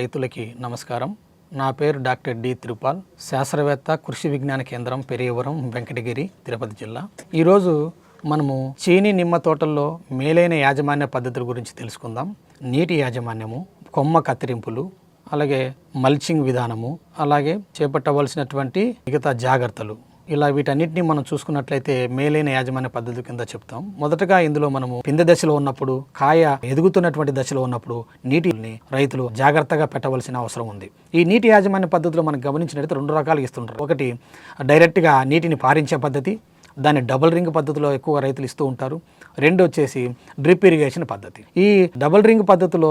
రైతులకి నమస్కారం. నా పేరు డాక్టర్ డి తిరుపాల్ శాస్త్రవేత్త కృషి విజ్ఞాన కేంద్రం పెరియవరం వెంకటగిరి తిరుపతి జిల్లా. ఈరోజు మనము చీని నిమ్మ తోటల్లో మేలైన యాజమాన్య పద్ధతుల గురించి తెలుసుకుందాం. నీటి యాజమాన్యము కొమ్మ కత్తిరింపులు అలాగే మల్చింగ్ విధానము అలాగే చేపట్టవలసినటువంటి మిగతా జాగ్రత్తలు. ఇలా వీటన్నిటిని మనం చూసుకున్నట్లయితే మేలైన యాజమాన్య పద్ధతి కింద చెప్తాం. మొదటగా ఇందులో మనము పిందె దశలో ఉన్నప్పుడు కాయ ఎదుగుతున్నటువంటి దశలో ఉన్నప్పుడు నీటిని రైతులు జాగ్రత్తగా పెట్టవలసిన అవసరం ఉంది. ఈ నీటి యాజమాన్య పద్ధతిలో మనం గమనించినట్లయితే రెండు రకాలు ఇస్తుంటారు. ఒకటి డైరెక్ట్గా నీటిని పారించే పద్ధతి దాన్ని డబుల్ రింగ్ పద్ధతిలో ఎక్కువ రైతులు ఇస్తూ ఉంటారు. రెండు వచ్చేసి డ్రిప్ ఇరిగేషన్ పద్ధతి. ఈ డబుల్ రింగ్ పద్ధతిలో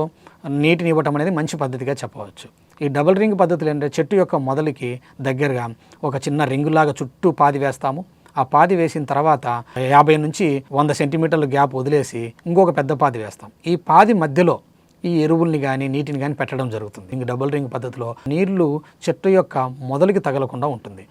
నీటిని ఇవ్వటం అనేది మంచి పద్ధతిగా చెప్పవచ్చు. ఈ డబుల్ రింగ్ పద్ధతులు ఏంటంటే చెట్టు యొక్క మొదలకి దగ్గరగా ఒక చిన్న రింగులాగా చుట్టూ పాది వేస్తాము. ఆ పాది వేసిన తర్వాత యాభై నుంచి వంద సెంటీమీటర్ల గ్యాప్ వదిలేసి ఇంకొక పెద్ద పాది వేస్తాం. ఈ పాది మధ్యలో ఈ ఎరువుల్ని కానీ నీటిని కానీ పెట్టడం జరుగుతుంది. ఇంక డబుల్ రింగ్ పద్ధతిలో నీళ్ళు చెట్టు యొక్క మొదలకి తగలకుండా ఉంటుంది.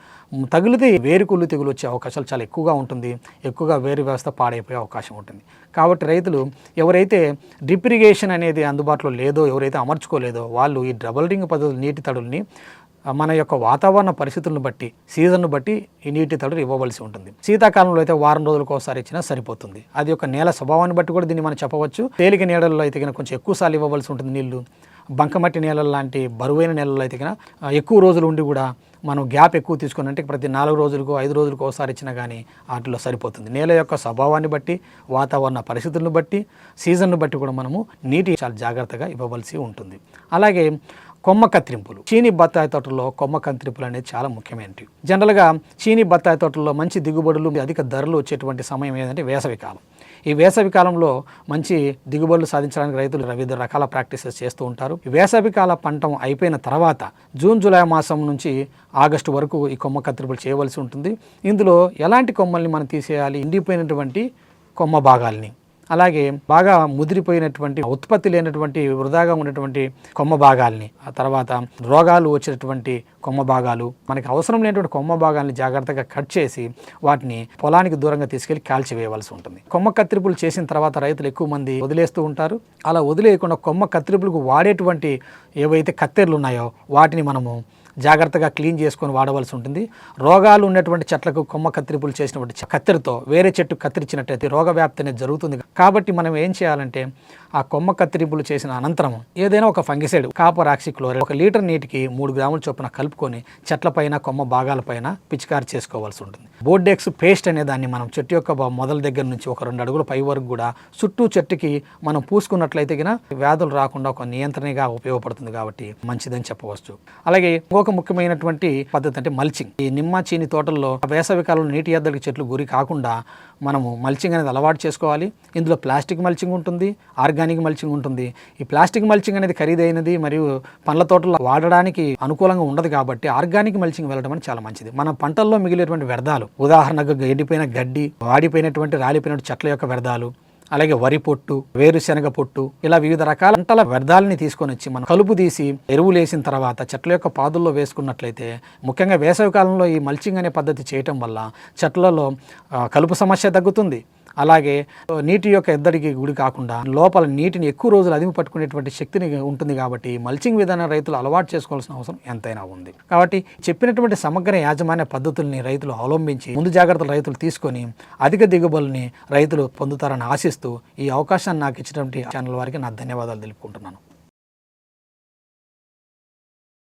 తగిలితే వేరుకుళ్ళు తెగులు వచ్చే అవకాశాలు చాలా ఎక్కువగా ఉంటుంది. ఎక్కువగా వేరు వ్యవస్థ పాడైపోయే అవకాశం ఉంటుంది. కాబట్టి రైతులు ఎవరైతే డ్రిప్ ఇరిగేషన్ అనేది అందుబాటులో లేదో ఎవరైతే అమర్చుకోలేదో వాళ్ళు ఈ డబుల్ రింగ్ పద్ధతులు నీటి తడుల్ని మన యొక్క వాతావరణ పరిస్థితులను బట్టి సీజన్ను బట్టి ఈ నీటి తడులు ఇవ్వవలసి ఉంటుంది. శీతాకాలంలో అయితే వారం రోజులకు ఒకసారి ఇచ్చినా సరిపోతుంది. అది యొక్క నేల స్వభావాన్ని బట్టి కూడా దీన్ని మనం చెప్పవచ్చు. తేలిక నీడల్లో అయితే కనుక కొంచెం ఎక్కువ సార్లు ఇవ్వవలసి ఉంటుంది నీళ్ళు. బంకమట్టి నేలల లాంటి బరువైన నేలల్లో అయితే కనుక ఎక్కువ రోజులు ఉండి కూడా మనం గ్యాప్ ఎక్కువ తీసుకుని అంటే ప్రతి నాలుగు రోజులకు ఐదు రోజులకు ఒకసారి ఇచ్చినా కానీ వాటిలో సరిపోతుంది. నేల యొక్క స్వభావాన్ని బట్టి వాతావరణ పరిస్థితులను బట్టి సీజన్ను బట్టి కూడా మనము నీటి చాలా జాగ్రత్తగా ఇవ్వవలసి ఉంటుంది. అలాగే కొమ్మ కత్తిరింపులు. చీని బత్తాయి తోటల్లో కొమ్మ కత్తిరింపులు అనేది చాలా ముఖ్యమైనవి. జనరల్గా చీని బత్తాయి తోటల్లో మంచి దిగుబడులు అధిక ధరలు వచ్చేటువంటి సమయం ఏంటంటే వేసవి కాలం. ఈ వేసవి కాలంలో మంచి దిగుబడులు సాధించడానికి రైతులు వివిధ రకాల ప్రాక్టీసెస్ చేస్తూ ఉంటారు. ఈ వేసవి కాల పంట అయిపోయిన తర్వాత జూన్ జూలై మాసం నుంచి ఆగస్టు వరకు ఈ కొమ్మ కత్తిరింపులు చేయవలసి ఉంటుంది. ఇందులో ఎలాంటి కొమ్మల్ని మనం తీసేయాలి? ఎండిపోయినటువంటి కొమ్మ భాగాల్ని. అలాగే బాగా ముదిరిపోయినటువంటి ఉత్పత్తి లేనటువంటి వృధాగా ఉన్నటువంటి కొమ్మ భాగాల్ని ఆ తర్వాత రోగాలు వచ్చినటువంటి కొమ్మ భాగాలు మనకి అవసరం లేనటువంటి కొమ్మ భాగాల్ని జాగ్రత్తగా కట్ చేసి వాటిని పొలానికి దూరంగా తీసుకెళ్ళి కాల్చివేయవలసి ఉంటుంది. కొమ్మ కత్తిరింపులు చేసిన తర్వాత రైతులు ఎక్కువ మంది వదిలేస్తూ ఉంటారు. అలా వదిలేయకుండా కొమ్మ కత్తిరింపులకు వాడేటువంటి ఏవైతే కత్తెరలు ఉన్నాయో వాటిని మనము జాగ్రత్తగా క్లీన్ చేసుకొని వాడవలసి ఉంటుంది. రోగాలు ఉన్నటువంటి చెట్లకు కొమ్మ కత్తిరింపులు చేసినటువంటి కత్తిరితో వేరే చెట్టు కత్తిరించినట్టయితే రోగ వ్యాప్తి అనేది జరుగుతుంది. కాబట్టి మనం ఏం చేయాలంటే ఆ కొమ్మ కత్తిరింపులు చేసిన అనంతరం ఏదైనా ఒక ఫంగిసైడ్ కాపర్ ఆక్సిక్లోరైడ్ ఒక లీటర్ నీటికి మూడు గ్రాముల చొప్పున కలుపుకొని చెట్లపైన కొమ్మ భాగాలపైన పిచికారి చేసుకోవాల్సి ఉంటుంది. బోర్డెక్స్ పేస్ట్ అనే దాన్ని మనం చెట్టు యొక్క మొదల దగ్గర నుంచి ఒక రెండు అడుగుల పై వరకు కూడా చుట్టూ చెట్టుకి మనం పూసుకున్నట్లయితే గిన వ్యాధులు రాకుండా ఒక నియంత్రణగా ఉపయోగపడుతుంది కాబట్టి మంచిదని చెప్పవచ్చు. అలాగే ఇంకొక ముఖ్యమైనటువంటి పద్ధతి అంటే మల్చింగ్ ఈ నిమ్మ చీని తోటల్లో వేసవి కాలంలో నీటి ఎద్దడికి చెట్లు గురి కాకుండా మనము మల్చింగ్ అనేది అలవాటు చేసుకోవాలి. ఇందులో ప్లాస్టిక్ మల్చింగ్ ఉంటుంది ఆర్గానిక్ మల్చింగ్ ఉంటుంది. ఈ ప్లాస్టిక్ మల్చింగ్ అనేది ఖరీదైనది మరియు పండ్ల తోటల్లో వాడడానికి అనుకూలంగా ఉండదు కాబట్టి ఆర్గానిక్ మల్చింగ్ వెళ్ళడం అనేది చాలా మంచిది. మన పంటల్లో మిగిలేటువంటి వ్యర్థాలు ఉదాహరణకు ఎండిపోయిన గడ్డి వాడిపోయినటువంటి రాలిపోయిన చెట్ల యొక్క వ్యర్థాలు అలాగే వరి పొట్టు వేరుశనగ పొట్టు ఇలా వివిధ రకాల పంటల వ్యర్థాలని తీసుకొని వచ్చి మనం కలుపు తీసి ఎరువులు వేసిన తర్వాత చెట్ల యొక్క పాదుల్లో వేసుకున్నట్లయితే ముఖ్యంగా వేసవి కాలంలో ఈ మల్చింగ్ అనే పద్ధతి చేయటం వల్ల చెట్లలో కలుపు సమస్య తగ్గుతుంది. అలాగే నీటి యొక్క ఎద్దడికి గుడి కాకుండా లోపల నీటిని ఎక్కువ రోజులు అదిమి పట్టుకునేటువంటి శక్తిని ఉంటుంది కాబట్టి మల్చింగ్ విధానం రైతులు అలవాటు చేసుకోవాల్సిన అవసరం ఎంతైనా ఉంది. కాబట్టి చెప్పినటువంటి సమగ్ర యాజమాన్య పద్ధతుల్ని రైతులు అవలంబించి ముందు జాగ్రత్తలు రైతులు తీసుకొని అధిక దిగుబడుల్ని రైతులు పొందుతారని ఆశిస్తూ ఈ అవకాశాన్ని నాకు ఇచ్చినటువంటి ఛానల్ వారికి నా ధన్యవాదాలు తెలుపుకుంటున్నాను.